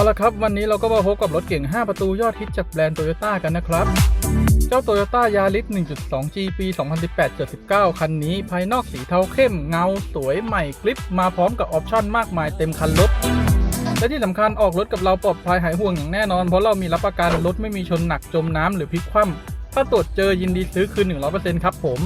เอาละครับวันนี้เราก็มาพบกับรถเก่ง 5 ประตูยอดฮิตจากแบรนด์โตโยต้ากันนะครับ เจ้า Toyota Yaris 1.2G ปี 2018-79 คันนี้ ภายนอกสีเทาเข้มเงา สวยใหม่กริป มาพร้อมกับออปชั่นมากมายเต็มคันรถ และที่สำคัญออกรถกับเราปลอดภัยหายห่วงอย่างแน่นอน เพราะเรามีรับประกันรถไม่มีชนหนักจมน้ำหรือพลิกคว่ำถ้าตรวจเจอยินดีซื้อคืน 100%ครับผม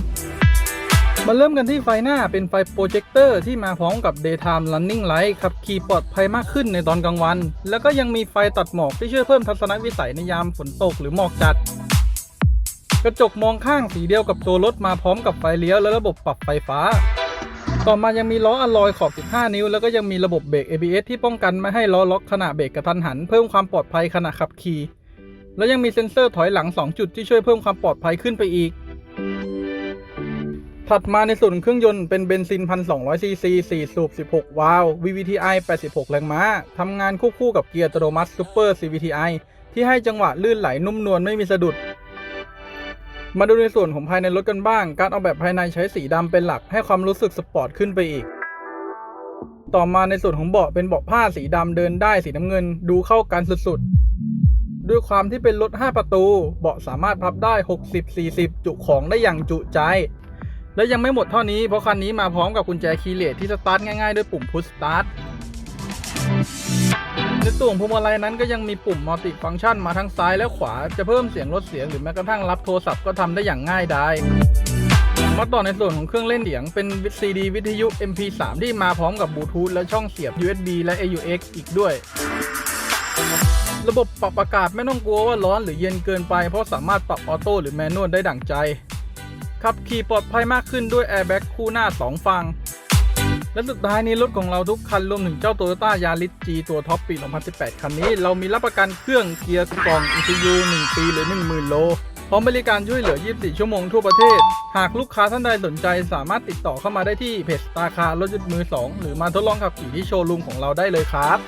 มาเริ่มกันที่ไฟหน้าเป็นไฟโปรเจคเตอร์ที่มาพร้อมกับ Daytime Running Light ขับขี่ปลอดภัยมากขึ้นในตอนกลางวัน แล้วก็ยังมีไฟตัดหมอกที่ช่วยเพิ่มทัศนวิสัยในยามฝนตกหรือหมอกจัด กระจกมองข้างสีเดียวกับตัวรถมาพร้อมกับไฟเลี้ยวและระบบปรับไฟฟ้า ต่อมายังมีล้ออะลอยขอบ 15 นิ้ว แล้วก็ยังมีระบบเบรก ABS ที่ป้องกันไม่ให้ล้อล็อกขณะเบรกกระทันหัน เพิ่มความปลอดภัยขณะขับขี่ และยังมีเซ็นเซอร์ถอยหลัง 2 จุดที่ช่วยเพิ่มความปลอดภัยขึ้นไปอีก ถัดมาในส่วนเครื่องยนต์เป็นเบนซิน 1,200 ซีซี 4 สูบ 16 วาล์ว VVTi 86 แรงม้า ทำงานควบคู่กับเกียร์อัตโนมัติ Super CVTi ที่ให้จังหวะลื่นไหลนุ่มนวลไม่มีสะดุด มาดูในส่วนของภายในรถกันบ้าง การออกแบบภายในใช้สีดำเป็นหลักให้ความรู้สึกสปอร์ตขึ้นไปอีก ต่อมาในส่วนของเบาะเป็นเบาะผ้าสีดำเดินได้สีน้ำเงินดูเข้ากันสุดๆ ด้วยความที่เป็นรถ 5 ประตู เบาะสามารถพับได้ 60-40 จุของได้อย่างจุใจ และยังไม่หมดเท่านี้เพราะคันนี้มาพร้อมกับกุญแจคีย์เลสที่สตาร์ทง่ายๆด้วยปุ่มพุชสตาร์ทในส่วนพวงมาลัยนั้นก็ยังมีปุ่มมัลติฟังก์ชันมาทั้งซ้ายและขวา จะเพิ่มเสียงลดเสียงหรือแม้กระทั่งรับโทรศัพท์ก็ทำได้อย่างง่ายดายมาต่อในส่วนของเครื่องเล่นเสียงเป็น CD วิทยุ MP3 ที่มาพร้อมกับบลูทูธและช่องเสียบ USB และ AUX อีกด้วย ระบบปรับอากาศไม่ต้องกลัวว่าร้อนหรือเย็นเกินไป เพราะสามารถปรับออโต้หรือแมนนวลได้ดั่งใจ ขับขี่ปลอดภัยมากขึ้นด้วยแอร์แบ็กคู่หน้า 2 ฝั่งและสุดท้ายนี้รถของเราทุกคันรวมถึงเจ้า Toyota Yaris G ตัวท็อปปี 2018 คันนี้ เรามีรับประกันเครื่องเกียร์กล่อง ECU 1 ปีหรือ 10,000 โล พร้อมบริการช่วยเหลือ 24 ชั่วโมงทั่วประเทศ หากลูกค้าท่านใดสนใจสามารถติดต่อเข้ามาได้ที่เพจตาคารถยนต์มือ 2 หรือมาทดลองขับขี่ที่โชว์รูมของเราได้เลยครับ